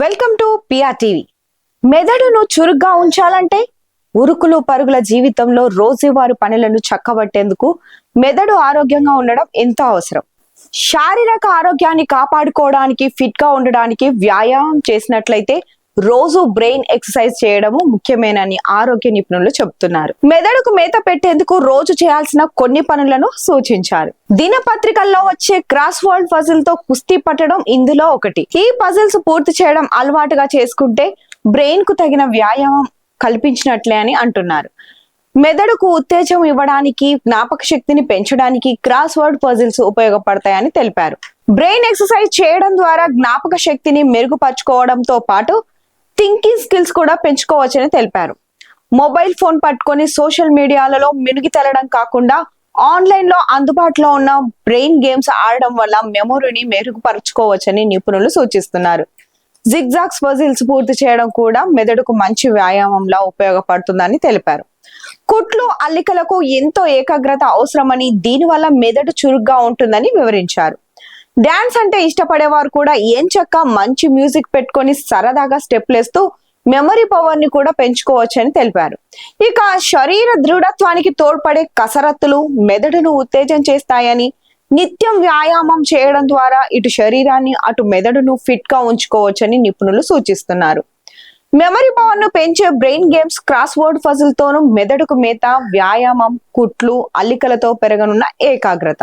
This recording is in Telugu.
వెల్కమ్ టు పిఆర్ టీవీ మెదడును చురుగ్గా ఉంచాలంటే ఉరుకులు పరుగుల జీవితంలో రోజువారి పనులను చక్కబట్టేందుకు మెదడు ఆరోగ్యంగా ఉండడం ఎంతో అవసరం. శారీరక ఆరోగ్యాన్ని కాపాడుకోవడానికి ఫిట్గా ఉండడానికి వ్యాయామం చేసినట్లయితే రోజు బ్రెయిన్ ఎక్సర్సైజ్ చేయడము ముఖ్యమేనని ఆరోగ్య నిపుణులు చెబుతున్నారు. మెదడుకు మేత పెట్టేందుకు రోజు చేయాల్సిన కొన్ని పనులను సూచించారు. దినపత్రికల్లో వచ్చే క్రాస్ వర్డ్ పజిల్తో కుస్తీ పట్టడం ఇందులో ఒకటి. ఈ పజిల్స్ పూర్తి చేయడం అలవాటుగా చేసుకుంటే బ్రెయిన్కు తగిన వ్యాయామం కల్పించినట్లే అని అంటున్నారు. మెదడుకు ఉత్తేజం ఇవ్వడానికి జ్ఞాపక శక్తిని పెంచడానికి క్రాస్ వర్డ్ పజిల్స్ ఉపయోగపడతాయని తెలిపారు. బ్రెయిన్ ఎక్సర్సైజ్ చేయడం ద్వారా జ్ఞాపక శక్తిని మెరుగుపరచుకోవడంతో పాటు థింకింగ్ స్కిల్స్ కూడా పెంచుకోవచ్చని తెలిపారు. మొబైల్ ఫోన్ పట్టుకొని సోషల్ మీడియాలలో మినిగి తెలడం కాకుండా ఆన్లైన్లో అందుబాటులో ఉన్న బ్రెయిన్ గేమ్స్ ఆడడం వల్ల మెమొరీని మెరుగుపరచుకోవచ్చని నిపుణులు సూచిస్తున్నారు. జిగ్జాగ్స్ పజిల్స్ పూర్తి చేయడం కూడా మెదడుకు మంచి వ్యాయామంలా ఉపయోగపడుతుందని తెలిపారు. కుట్లు అల్లికలకు ఎంతో ఏకాగ్రత అవసరమని దీనివల్ల మెదడు చురుగ్గా ఉంటుందని వివరించారు. డాన్స్ అంటే ఇష్టపడేవారు కూడా ఏం చక్క మంచి మ్యూజిక్ పెట్టుకొని సరదాగా స్టెప్లేస్తూ మెమరీ పవర్ని కూడా పెంచుకోవచ్చని తెలిపారు. ఇక శరీర దృఢత్వానికి తోడ్పడే కసరత్తులు మెదడును ఉత్తేజం చేస్తాయని నిత్యం వ్యాయామం చేయడం ద్వారా ఇటు శరీరాన్ని అటు మెదడును ఫిట్గా ఉంచుకోవచ్చని నిపుణులు సూచిస్తున్నారు. మెమరీ పవర్ను పెంచే brain games crossword puzzle తోనూ మెదడుకు మేత వ్యాయామం కుట్లు అల్లికలతో పెరగనున్న ఏకాగ్రత.